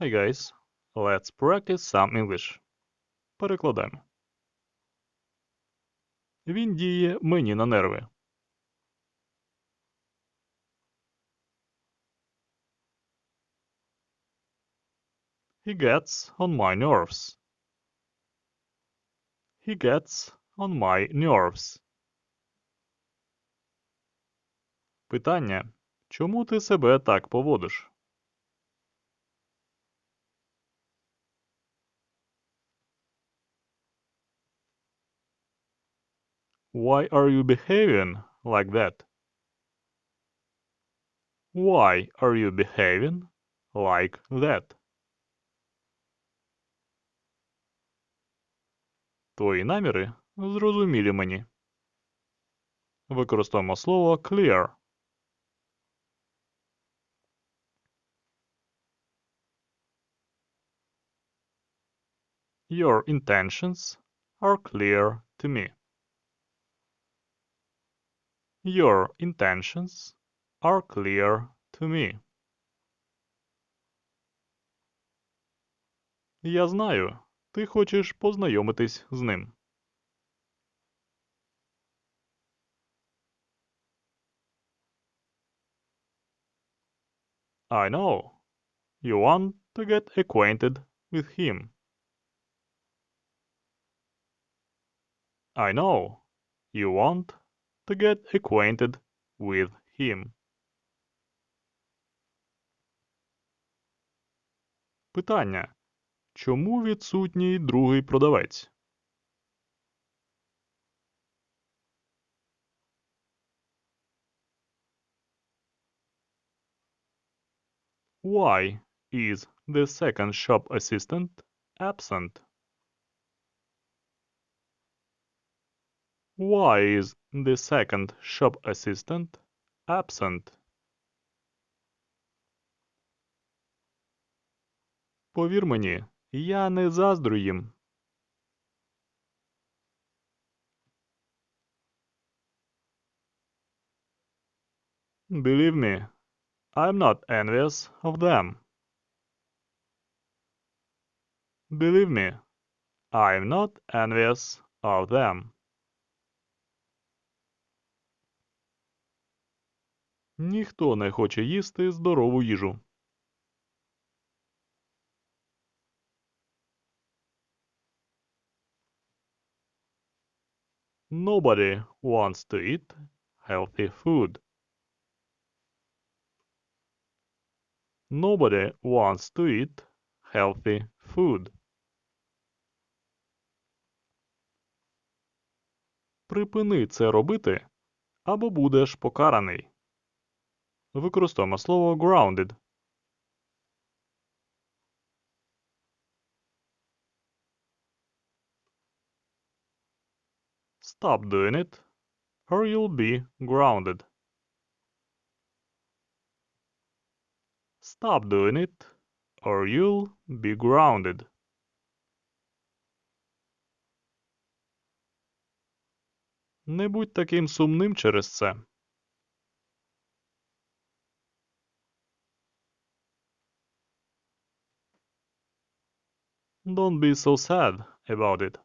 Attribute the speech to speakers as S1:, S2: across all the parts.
S1: Hi guys, let's practice some English. Перекладаємо. Він діє мені на нерви. He gets on my nerves. He gets on my nerves. Питання. Чому ти себе так поводиш? Why are you behaving like that? Why are you behaving like that? Твої наміри зрозумілі мені. Використовуємо слово clear. Your intentions are clear to me. Your intentions are clear to me. Я знаю, ти хочеш познайомитись з ним. I know. You want to get acquainted with him. I know. You want to get acquainted with him. Питання. Чому відсутній другий продавець? Why is the second shop assistant absent? Why is the second shop assistant absent? Повір мені, я не заздрю їм. Believe me, I'm not envious of them. Believe me, I'm not envious of them. Ніхто не хоче їсти здорову їжу. Nobody wants to eat healthy food. Nobody wants to eat healthy food. Припини це робити, або будеш покараний. Використовуємо слово grounded. Stop doing it, or you'll be grounded. Stop doing it, or you'll be grounded. Не будь таким сумним через це. Don't be so sad about it.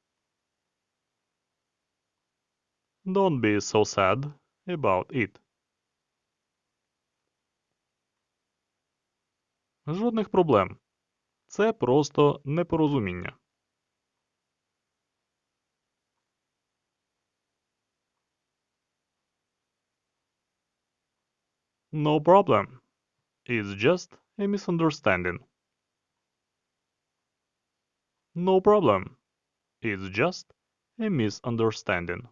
S1: Don't be so sad about it. Жодних проблем. Це просто непорозуміння. No problem. It's just a misunderstanding. No problem. It's just a misunderstanding.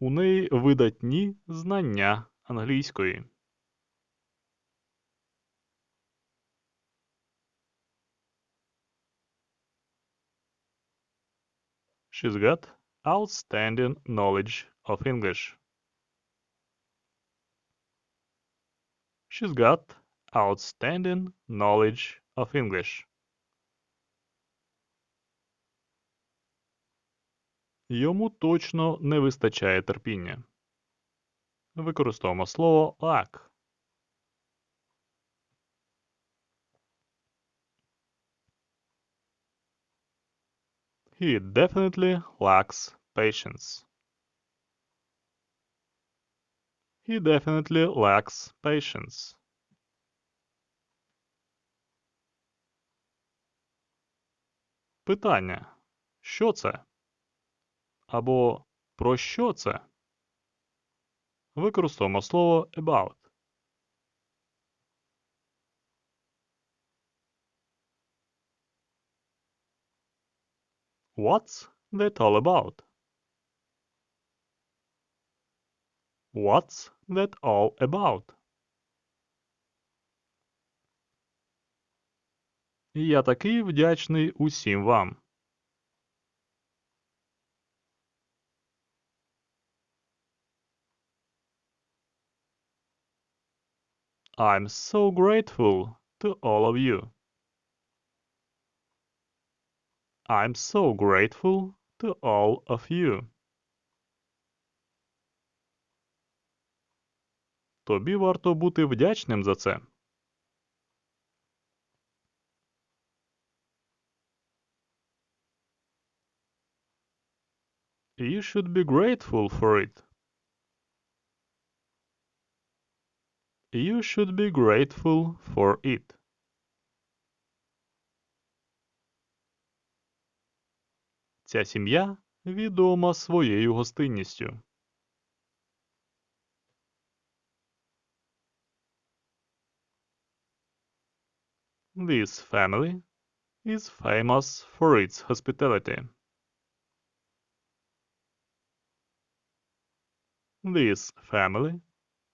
S1: У неї видатні знання англійської. She's got outstanding knowledge of English. She's got outstanding knowledge of English. Йому точно не вистачає терпіння. Використовуємо слово lack. He definitely lacks patience. He definitely lacks patience. Питання. Що це? Або про що це? Використовуємо слово about. What's that all about? What's that all about? Я такий вдячний усім вам. I'm so grateful to all of you. I'm so grateful to all of you. Тобі варто бути вдячним за це. You should be grateful for it. You should be grateful for it. Ця сім'я відома своєю гостинністю. This family is famous for its hospitality. This family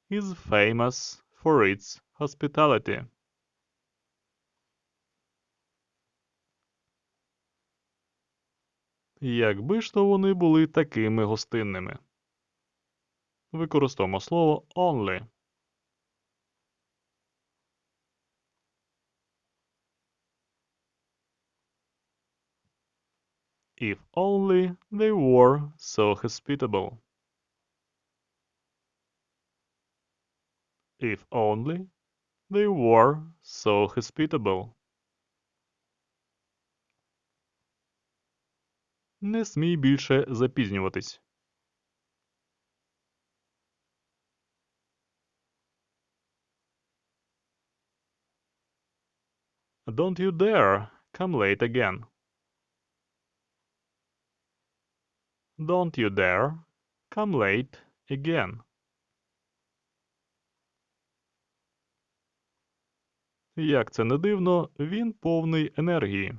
S1: is famous for its hospitality. Якби ж то вони були такими гостинними. Використовуємо слово only. If only they were so hospitable. If only they were so hospitable. Не смій більше запізнюватись. Don't you dare come late again. Don't you dare come late again. Як це не дивно, він повний енергії.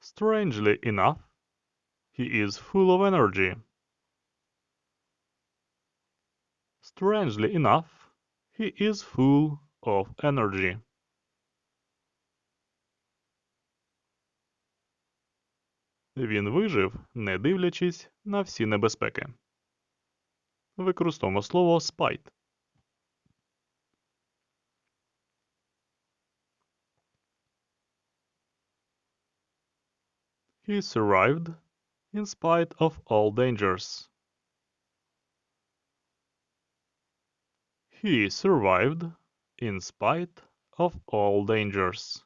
S1: Strangely enough, he is full of energy. Strangely enough, he is full of energy. Він вижив, не дивлячись на всі небезпеки. Використовуємо слово spite. He survived in spite of all dangers. He survived in spite of all dangers.